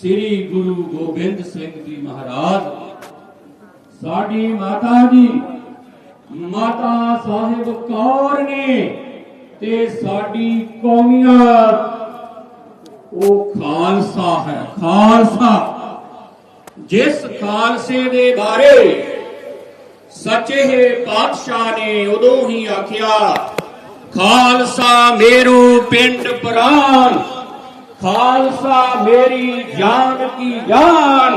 ਸ੍ਰੀ ਗੁਰੂ ਗੋਬਿੰਦ ਸਿੰਘ ਜੀ ਮਹਾਰਾਜ। ਸਾਡੀ ਮਾਤਾ ਜੀ, ਮਾਤਾ ਸਾਹਿਬ ਕੌਰ ਨੇ ਤੇ ਸਾਡੀ ਕੌਮੀਅਤ ਉਹ ਖਾਲਸਾ ਹੈ, ਖਾਲਸਾ। ਜਿਸ ਖਾਲਸੇ ਦੇ ਬਾਰੇ ਸੱਚੇ ਪਾਤਸ਼ਾਹ ਨੇ ਉਦੋਂ ਹੀ ਆਖਿਆ, ਖਾਲਸਾ ਮੇਰੂ ਪਿੰਡ ਪ੍ਰਾਨ। خالصہ میری جان کی جان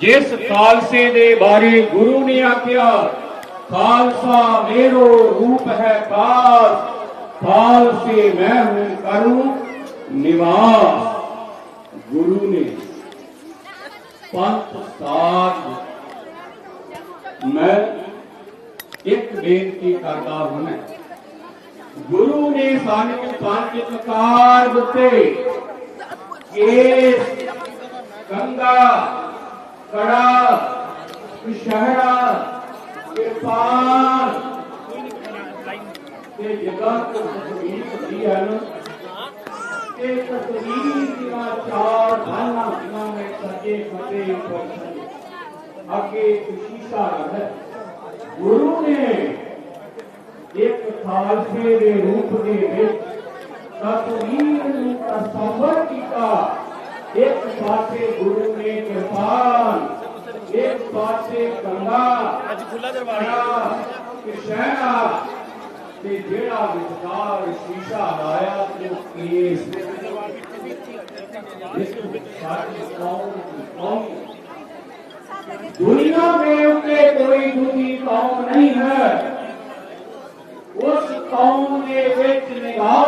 جس خالصے دے بارے گرو نے آکیا خالصہ میرو روپ ہے پاس، خالصے میں ہوں کروں نماز۔ گرو نے پانچ ساتھ میں ایک بےنتی کرتا ہوں گرو نے سانو پانچ کار دیتے کیس گنگا، کڑا کشہرا کے پار یہ جگہ کو تصویر دی ہے نا۔ یہ تصویر دینا چار بھانا بنا میں سجے فتے پر آگے شیشہ ہے۔ گروہ نے ایک خالصے دے روپ دے وچ نہ تصور کیتا ایک پاسے گرو نے کرپان ایک پاس کنگا کشنا تے جیڑا شیشہ لایا تو کیس دنیا میں ان کے کوئی دوسری قوم نہیں ہے اس قوم نے نگاہ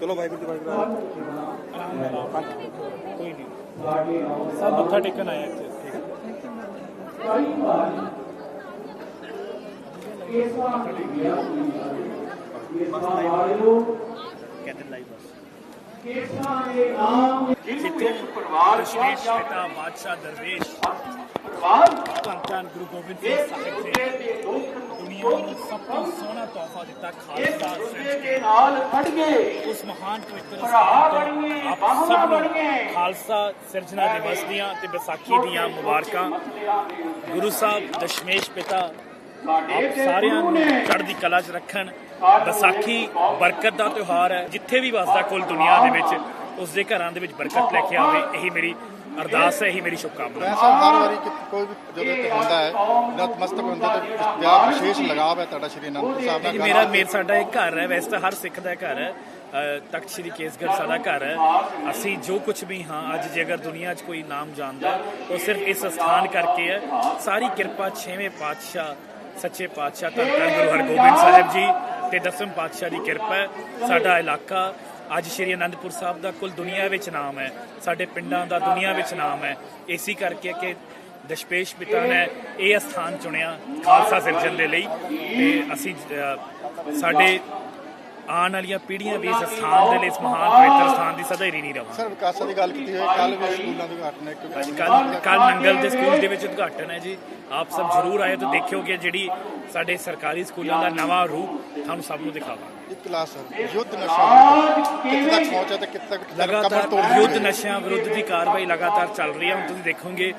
چلو بھائی کوئی نہیں سب متھا ٹیکن آیا ਇੱਕ ਪਰਿਵਾਰ ਕਿਹਾ ਪਿਤਾ ਬਾਦਸ਼ਾਹ ਦਰਵੇਸ਼ ਪਰਿਵਾਰ ਧੰਨ ਧੰਨ ਗੁਰੂ ਗੋਬਿੰਦ ਸਿੰਘ ਸਾਹਿਬ ਦੁੱਖ ਦੁਨੀਆ ਨੂੰ ਸਭ ਤੋਂ ਸੋਹਣਾ ਤੋਹਫਾ ਦਿੱਤਾ ਖਾਲਸਾ ਸਿਰਜ ਦੇ ਨਾਲ ਖੜ ਗਏ ਉਸ ਮਹਾਨ ਪਵਿੱਤਰ ਭਰਾ ਸਥਾਨ ਤੋਂ ਬਣੀਏ, ਆਪ ਬਾਹਾਂ ਸਭ ਨੂੰ ਬਣੀਏ। ਖਾਲਸਾ ਸਿਰਜਣਾ ਦਿਵਸ ਦੀਆਂ ਤੇ ਵਿਸਾਖੀ ਦੀਆਂ ਮੁਬਾਰਕਾਂ। ਗੁਰੂ ਸਾਹਿਬ ਦਸ਼ਮੇਸ਼ ਪਿਤਾ ਆਪ ਤੇ ਸਾਰਿਆਂ ਨੂੰ ਚੜ੍ਹਦੀ ਕਲਾ 'ਚ ਰੱਖਣ ਵਿਸਾਖੀ ਬਰਕਤ ਦਾ ਤਿਉਹਾਰ ਹੈ ਜਿੱਥੇ ਵੀ ਵਸਦਾ ਕੁੱਲ ਦੁਨੀਆ ਦੇ ਵਿੱਚ ਉਸ ਦੇ ਘਰਾਂ ਦੇ ਵਿੱਚ ਬਰਕਤ ਲੈ ਕੇ ਆਵੇ ਇਹੀ ਮੇਰੀ ਅਰਦਾਸ ਹੈ ਇਹੀ ਮੇਰੀ ਸ਼ੁਭਕਾਮਨਾ। ਹੈ। ਹਰ ਵਾਰੀ ਕਿ ਕੋਈ ਵੀ ਜਦੋਂ ਇੱਥੇ ਹੁੰਦਾ ਹੈ ਨਤਮਸਤਕ ਹੁੰਦੇ ਤੇ ਵਿਆਹ ਵਿਸ਼ੇਸ਼ ਲਗਾਵ ਹੈ ਤੁਹਾਡਾ ਸ਼੍ਰੀ ਅਨੰਦਪੁਰ ਸਾਹਿਬ ਨਾਲ ਮੇਰਾ ਮੇਰ ਸਾਡਾ ਇੱਕ ਘਰ ਹੈ ਵੈਸੇ ਤਾਂ ਹਰ ਸਿੱਖ ਦਾ ਘਰ ਹੈ ਤਖਤ ਸ੍ਰੀ ਕੇਸਗੜ੍ਹ ਸਾਡਾ ਘਰ ਹੈ। ਅਸੀਂ ਜੋ ਕੁਝ ਵੀ ਹਾਂ ਅੱਜ ਜੇ ਅਗਰ ਦੁਨੀਆ 'ਚ ਕੋਈ ਨਾਮ ਜਾਣਦਾ ਉਹ ਸਿਰਫ ਇਸ ਸਥਾਨ ਕਰਕੇ ਹੈ। ਸਾਰੀ ਕਿਰਪਾ ਛੇਵੇਂ ਪਾਤਸ਼ਾਹ ਸੱਚੇ ਪਾਤਸ਼ਾਹ ਧੰਨ ਗੁਰੂ ਹਰਗੋਬਿੰਦ ਸਾਹਿਬ ਜੀ ਤੇ ਦਸਮ ਪਾਤਸ਼ਾਹ ਦੀ ਕਿਰਪਾ ਹੈ। ਸਾਡਾ ਇਲਾਕਾ ਅੱਜ ਸ਼੍ਰੀ ਅਨੰਦਪੁਰ ਸਾਹਿਬ ਦਾ ਕੁੱਲ ਦੁਨੀਆ ਵਿੱਚ ਨਾਮ ਹੈ। ਸਾਡੇ ਪਿੰਡਾਂ ਦਾ ਦੁਨੀਆ ਵਿੱਚ ਨਾਮ ਹੈ। ਇਸੇ ਕਰਕੇ ਕਿ ਦਸ਼ਪੇਸ਼ ਪਿਤਾ ਨੇ ਇਹ ਸਥਾਨ ਚੁਣਿਆ ਖਾਲਸਾ ਸਿਰਜਣ ਦੇ ਲਈ ਤੇ ਅਸੀਂ ਸਾਡੇ ਆਉਣ ਵਾਲੀਆਂ ਪੀੜ੍ਹੀਆਂ ਵੀ ਇਸ ਸਥਾਨ ਦੇ ਲਈ ਇਸ ਮਹਾਨ ਪਵਿੱਤਰ ਸਥਾਨ ਦੀ ਸਦਾ ਹੀ ਰੀਣੀ ਰਵਾਂ। ਸਰ ਵਿਕਾਸਾਂ ਦੀ ਗੱਲ ਕੀਤੀ ਹੋਈ ਕੱਲ ਵੀ ਸਕੂਲਾਂ ਦੇ ਉਦਘਾਟਨ ਹੈ ਅੱਜ ਕਿਉਂਕਿ ਕੱਲ ਕੱਲ ਨੰਗਲ ਦੇ ਸਕੂਲ ਦੇ ਵਿੱਚ ਉਦਘਾਟਨ ਹੈ ਜੀ। ਆਪ ਸਭ ਜ਼ਰੂਰ ਆਏ ਤਾਂ ਦੇਖਿਓਗੇ ਜਿਹੜੀ ਸਾਡੇ ਸਰਕਾਰੀ ਸਕੂਲਾਂ ਦਾ ਨਵਾਂ ਰੂਪ ਤੁਹਾਨੂੰ ਸਭ ਨੂੰ ਦਿਖਾਵਾਂਗੇ। ਇੱਕ ਕਲਾਸ ਯੁੱਧ ਨਸ਼ਾ ਕਿੱਥੇ ਤੱਕ ਪਹੁੰਚਿਆ ਤੇ ਕਿੱਥੇ ਤੱਕ ਲਗਾਤਾਰ ਤੋੜ ਯੁੱਧ ਨਸ਼ਿਆਂ ਵਿਰੁੱਧ ਦੀ ਕਾਰਵਾਈ ਲਗਾਤਾਰ ਚੱਲ ਰਹੀ ਹੈ। ਹੁਣ ਤੁਸੀਂ ਦੇਖੋਗੇ